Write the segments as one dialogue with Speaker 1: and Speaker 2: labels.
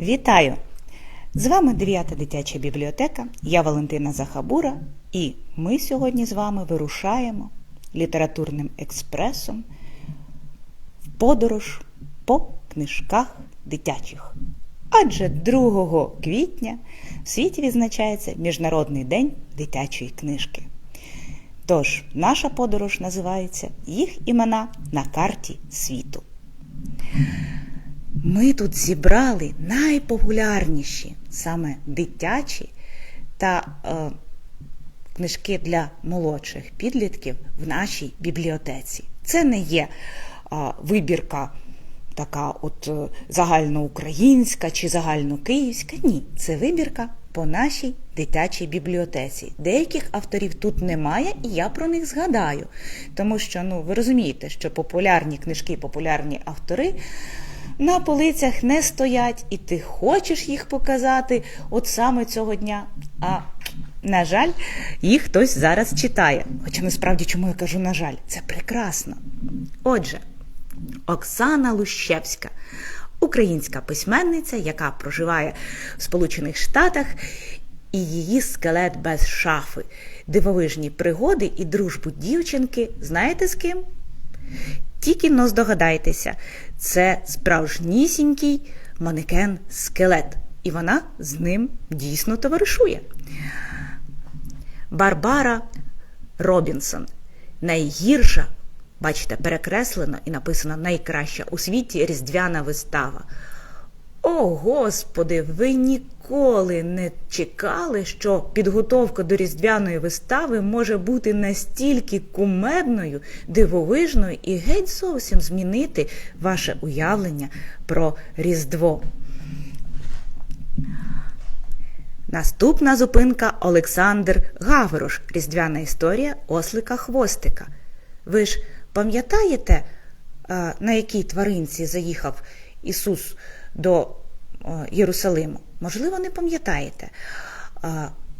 Speaker 1: Вітаю! З вами 9 дитяча бібліотека. Я Валентина Захабура, і ми сьогодні з вами вирушаємо літературним експресом в подорож по книжках дитячих. Адже 2 квітня в світі відзначається Міжнародний день дитячої книжки. Тож наша подорож називається Їх імена на карті світу. Ми тут зібрали найпопулярніші саме дитячі та е, книжки для молодших підлітків в нашій бібліотеці. Це не є е, вибірка така от е, загальноукраїнська чи загальнокиївська. Ні, це вибірка по нашій дитячій бібліотеці. Деяких авторів тут немає, і я про них згадаю. Тому що, ну, ви розумієте, що популярні книжки, популярні автори на полицях не стоять, і ти хочеш їх показати от саме цього дня. А на жаль, їх хтось зараз читає. Хоча насправді, чому я кажу, на жаль, це прекрасно. Отже, Оксана Лущевська, українська письменниця, яка проживає в Сполучених Штатах, і її скелет без шафи, дивовижні пригоди і дружбу дівчинки. Знаєте з ким? Тільки но здогадайтеся, це справжнісінький манекен скелет, і вона з ним дійсно товаришує. Барбара Робінсон. Найгірша, бачите, перекреслено і написано найкраща у світі різдвяна вистава. О, Господи, ви ніколи не чекали, що підготовка до різдвяної вистави може бути настільки кумедною, дивовижною і геть зовсім змінити ваше уявлення про Різдво. Наступна зупинка Олександр Гаврош. Різдвяна історія ослика Хвостика. Ви ж пам'ятаєте, на якій тваринці заїхав Ісус до Єрусалиму? Можливо, не пам'ятаєте.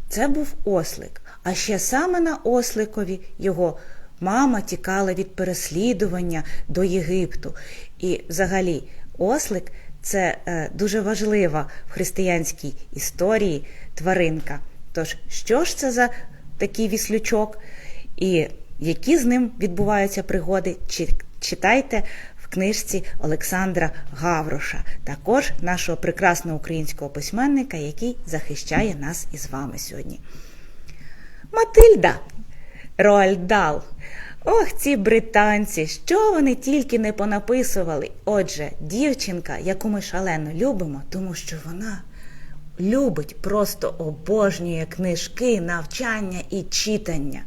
Speaker 1: Це був ослик. А ще саме на осликові його мама тікала від переслідування до Єгипту. І взагалі ослик це дуже важлива в християнській історії тваринка. Тож, що ж це за такий віслючок, і які з ним відбуваються пригоди, читайте книжці Олександра Гавроша, також нашого прекрасного українського письменника, який захищає нас із вами сьогодні. Матильда Роальд Дал. Ох, ці британці, що вони тільки не понаписували. Отже, дівчинка, яку ми шалено любимо, тому що вона любить, просто обожнює книжки, навчання і читання.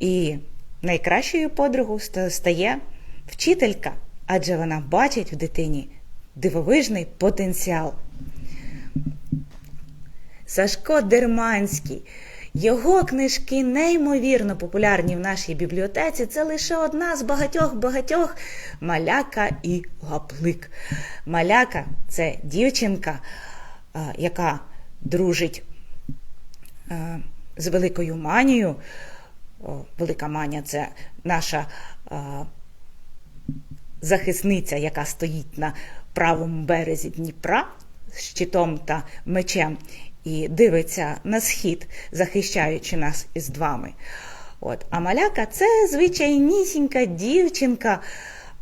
Speaker 1: І найкращою подругою стає вчителька, адже вона бачить в дитині дивовижний потенціал. Сашко Дерманський. Його книжки неймовірно популярні в нашій бібліотеці. Це лише одна з багатьох-багатьох маляка і гаплик. Маляка це дівчинка, яка дружить з великою манією. Велика маня це наша захисниця, яка стоїть на правому березі Дніпра з щитом та мечем і дивиться на схід, захищаючи нас із двами. От. А маляка це звичайнісінька дівчинка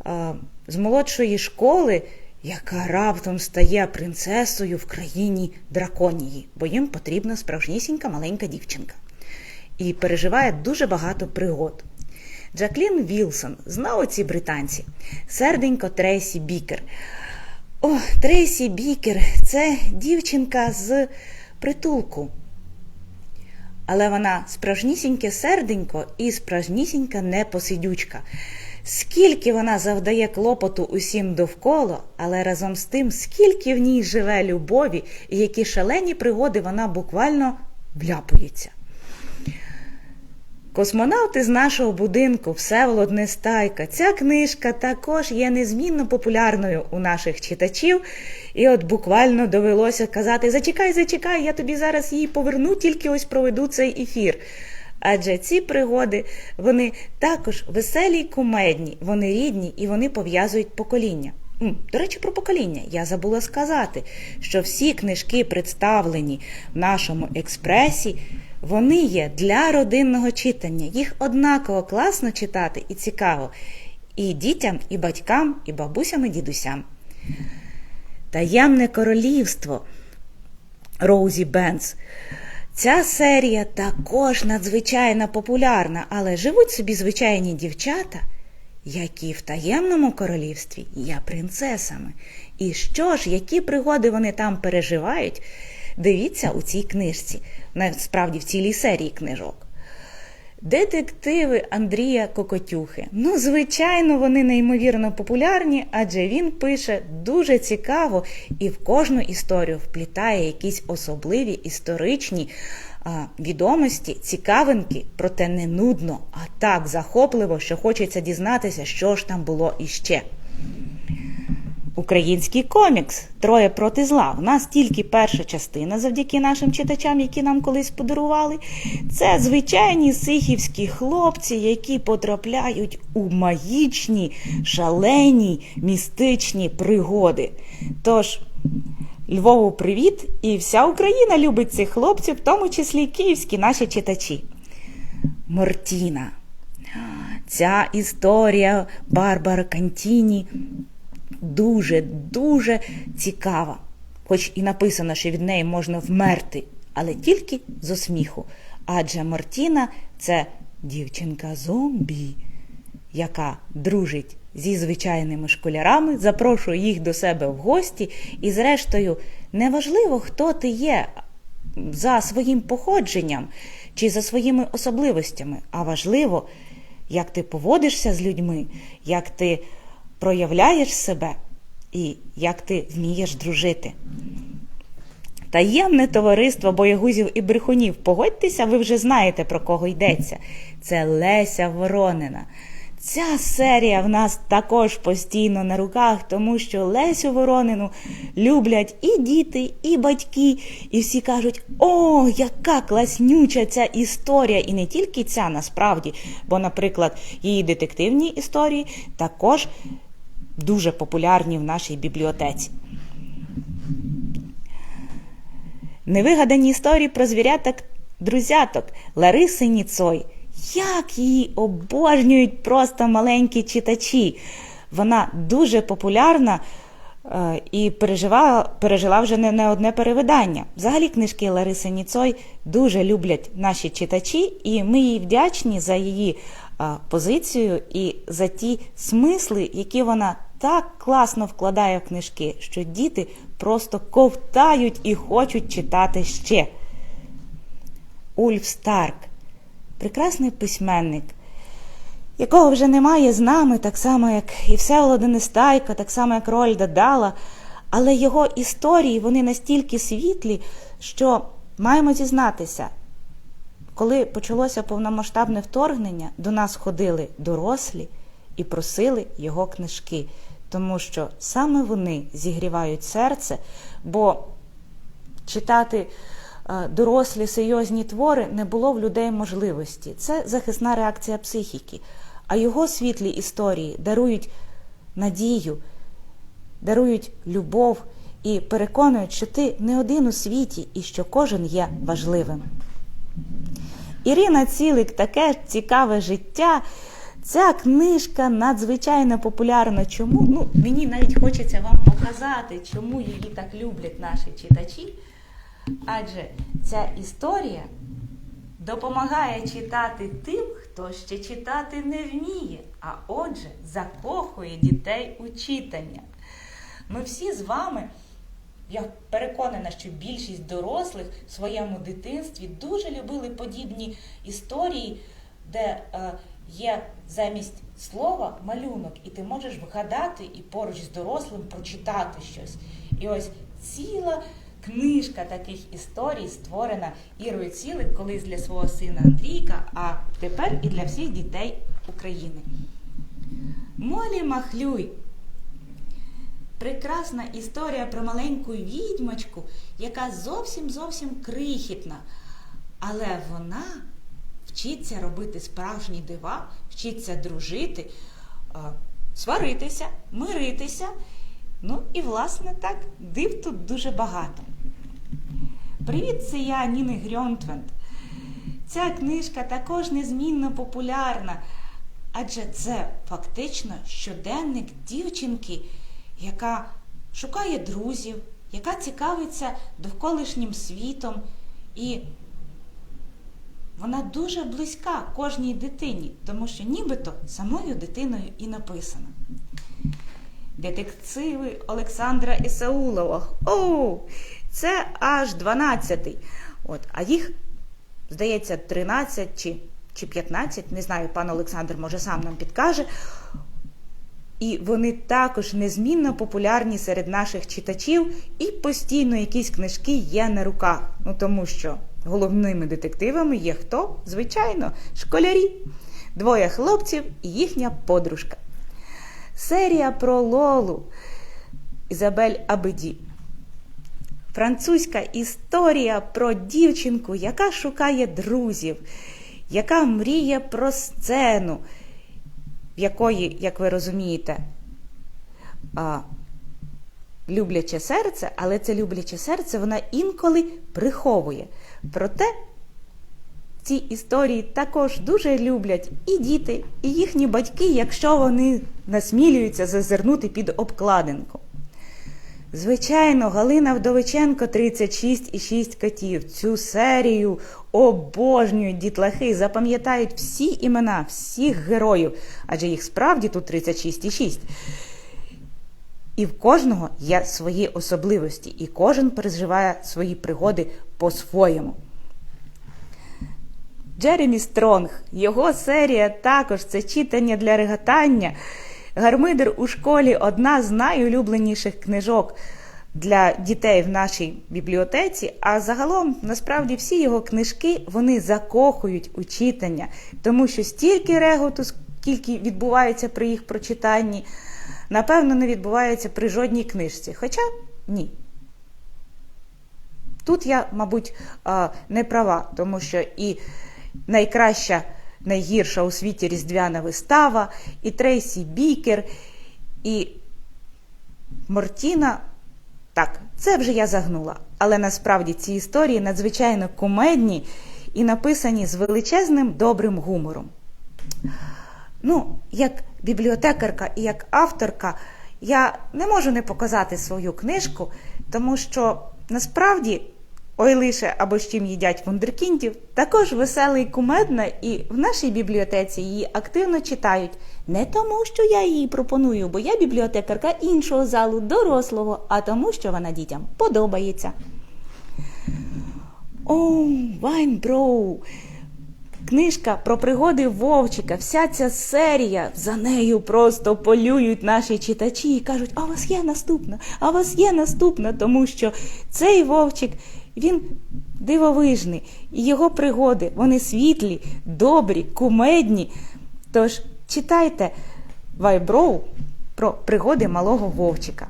Speaker 1: а, з молодшої школи, яка раптом стає принцесою в країні драконії, бо їм потрібна справжнісінька маленька дівчинка. І переживає дуже багато пригод. Джаклін Вілсон, знову ці британці, серденько Трейсі Бікер. О, Трейсі Бікер це дівчинка з притулку. Але вона справжнісіньке серденько і справжнісінька непосидючка. Скільки вона завдає клопоту усім довкола, але разом з тим, скільки в ній живе любові і які шалені пригоди вона буквально вляпується. Космонавти з нашого будинку Всеволод Нестайка. Ця книжка також є незмінно популярною у наших читачів. І от буквально довелося казати: Зачекай, зачекай, я тобі зараз її поверну, тільки ось проведу цей ефір. Адже ці пригоди, вони також веселі й кумедні, вони рідні і вони пов'язують покоління. До речі, про покоління. Я забула сказати, що всі книжки, представлені в нашому експресі, вони є для родинного читання. Їх однаково класно читати і цікаво і дітям, і батькам, і бабусям, і дідусям. Таємне королівство Роузі Бенц. Ця серія також надзвичайно популярна, але живуть собі звичайні дівчата, які в таємному королівстві є принцесами. І що ж, які пригоди вони там переживають, дивіться у цій книжці, насправді в цілій серії книжок. Детективи Андрія Кокотюхи. Ну, звичайно, вони неймовірно популярні, адже він пише дуже цікаво і в кожну історію вплітає якісь особливі історичні а, відомості, цікавинки, проте не нудно, а так захопливо, що хочеться дізнатися, що ж там було іще. Український комікс Троє проти зла. У нас тільки перша частина завдяки нашим читачам, які нам колись подарували. Це звичайні сихівські хлопці, які потрапляють у магічні, шалені, містичні пригоди. Тож, Львову, привіт! І вся Україна любить цих хлопців, в тому числі київські наші читачі. Мортіна. Ця історія Барбара Кантіні дуже, дуже цікава. Хоч і написано, що від неї можна вмерти, але тільки з осміху. Адже Мартіна це дівчинка-зомбі, яка дружить зі звичайними школярами, запрошує їх до себе в гості, і, зрештою, неважливо, хто ти є за своїм походженням чи за своїми особливостями, а важливо, як ти поводишся з людьми, як ти проявляєш себе і як ти вмієш дружити. Таємне товариство боягузів і брехунів. Погодьтеся, ви вже знаєте, про кого йдеться. Це Леся Воронина. Ця серія в нас також постійно на руках, тому що Лесю Воронину люблять і діти, і батьки, і всі кажуть: о, яка класнюча ця історія! І не тільки ця насправді, бо, наприклад, її детективні історії також дуже популярні в нашій бібліотеці. Невигадані історії про звіряток друзяток Лариси Ніцой. Як її обожнюють просто маленькі читачі. Вона дуже популярна е, і пережила, пережила вже не, не одне перевидання. Взагалі, книжки Лариси Ніцой дуже люблять наші читачі, і ми їй вдячні за її е, позицію і за ті смисли, які вона так класно вкладає в книжки, що діти просто ковтають і хочуть читати ще. Ульф Старк прекрасний письменник, якого вже немає з нами, так само, як і Всеволода Нестайко, так само, як Рольда Дала, але його історії вони настільки світлі, що маємо зізнатися, коли почалося повномасштабне вторгнення, до нас ходили дорослі і просили його книжки, тому що саме вони зігрівають серце, бо читати дорослі серйозні твори не було в людей можливості. Це захисна реакція психіки. А його світлі історії дарують надію, дарують любов і переконують, що ти не один у світі і що кожен є важливим. Ірина Цілик таке цікаве життя. Ця книжка надзвичайно популярна. Чому? Ну, Мені навіть хочеться вам показати, чому її так люблять наші читачі. Адже ця історія допомагає читати тим, хто ще читати не вміє, а отже, закохує дітей у читання. Ми всі з вами, я переконана, що більшість дорослих в своєму дитинстві дуже любили подібні історії, де е, є замість слова малюнок, і ти можеш вгадати і поруч з дорослим прочитати щось. І ось ціла. Книжка таких історій створена Ірою Цілик колись для свого сина Андрійка, а тепер і для всіх дітей України. Молі Махлюй. Прекрасна історія про маленьку відьмочку, яка зовсім зовсім крихітна. Але вона вчиться робити справжні дива, вчиться дружити, сваритися, миритися Ну і власне так, див тут дуже багато. Привіт, це я Ніни Грьонтвент. Ця книжка також незмінно популярна, адже це фактично щоденник дівчинки, яка шукає друзів, яка цікавиться довколишнім світом, і вона дуже близька кожній дитині, тому що нібито самою дитиною і написана. Детективи Олександра Ісаулова. О, це аж 12-й. От, а їх, здається, 13 чи, чи 15, не знаю, пан Олександр може сам нам підкаже. І вони також незмінно популярні серед наших читачів, і постійно якісь книжки є на руках. Ну тому що головними детективами є хто? Звичайно, школярі, двоє хлопців і їхня подружка. Серія про Лолу Ізабель Абеді. Французька історія про дівчинку, яка шукає друзів, яка мріє про сцену, в якої, як ви розумієте, любляче серце, але це любляче серце вона інколи приховує. Проте ці історії також дуже люблять і діти, і їхні батьки, якщо вони насмілюються зазирнути під обкладинку. Звичайно, Галина Вдовиченко 36 і 6 котів. Цю серію обожнюють дітлахи, запам'ятають всі імена, всіх героїв, адже їх справді тут 36 і 6. І в кожного є свої особливості, і кожен переживає свої пригоди по-своєму. Джеремі Стронг, його серія також це читання для реготання. Гармидер у школі одна з найулюбленіших книжок для дітей в нашій бібліотеці. А загалом, насправді, всі його книжки вони закохують у читання, тому що стільки реготу, скільки відбувається при їх прочитанні, напевно, не відбувається при жодній книжці. Хоча ні. Тут я, мабуть, не права, тому що і найкраща, найгірша у світі різдвяна вистава, і Трейсі Бікер, і Мортіна. Так, це вже я загнула. Але насправді ці історії надзвичайно кумедні і написані з величезним добрим гумором. Ну, як бібліотекарка і як авторка, я не можу не показати свою книжку, тому що насправді. Ой лише або з чим їдять вундеркіндів, також весела і кумедна, і в нашій бібліотеці її активно читають. Не тому, що я її пропоную, бо я бібліотекарка іншого залу, дорослого, а тому, що вона дітям подобається. О, Вайнброу! Книжка про пригоди Вовчика, вся ця серія, за нею просто полюють наші читачі і кажуть, а у вас є наступна, а у вас є наступна, тому що цей Вовчик. Він дивовижний, і його пригоди, вони світлі, добрі, кумедні. Тож читайте Вайброу про пригоди малого Вовчика.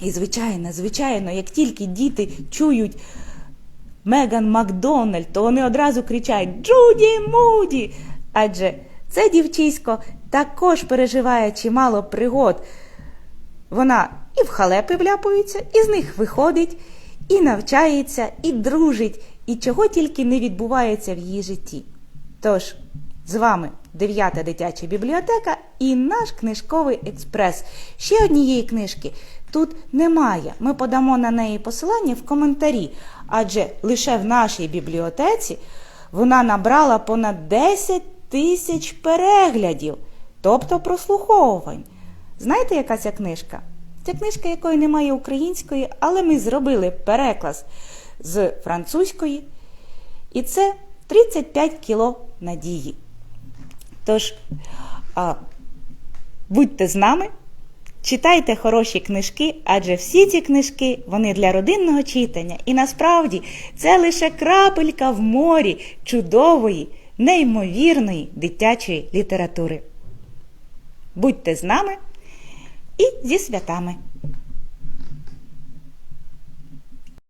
Speaker 1: І, звичайно, звичайно, як тільки діти чують Меган Макдональд, то вони одразу кричать Джуді Муді! Адже це дівчисько також переживає чимало пригод. Вона і в халепи вляпується, і з них виходить і навчається, і дружить, і чого тільки не відбувається в її житті. Тож, з вами дев'ята дитяча бібліотека і наш книжковий експрес. Ще однієї книжки тут немає. Ми подамо на неї посилання в коментарі, адже лише в нашій бібліотеці вона набрала понад 10 тисяч переглядів, тобто прослуховувань. Знаєте, яка ця книжка? Це книжка, якої немає української, але ми зробили переклад з французької. І це 35 кіло надії. Тож, будьте з нами, читайте хороші книжки, адже всі ці книжки вони для родинного читання. І насправді це лише крапелька в морі чудової, неймовірної дитячої літератури. Будьте з нами! і зі святами.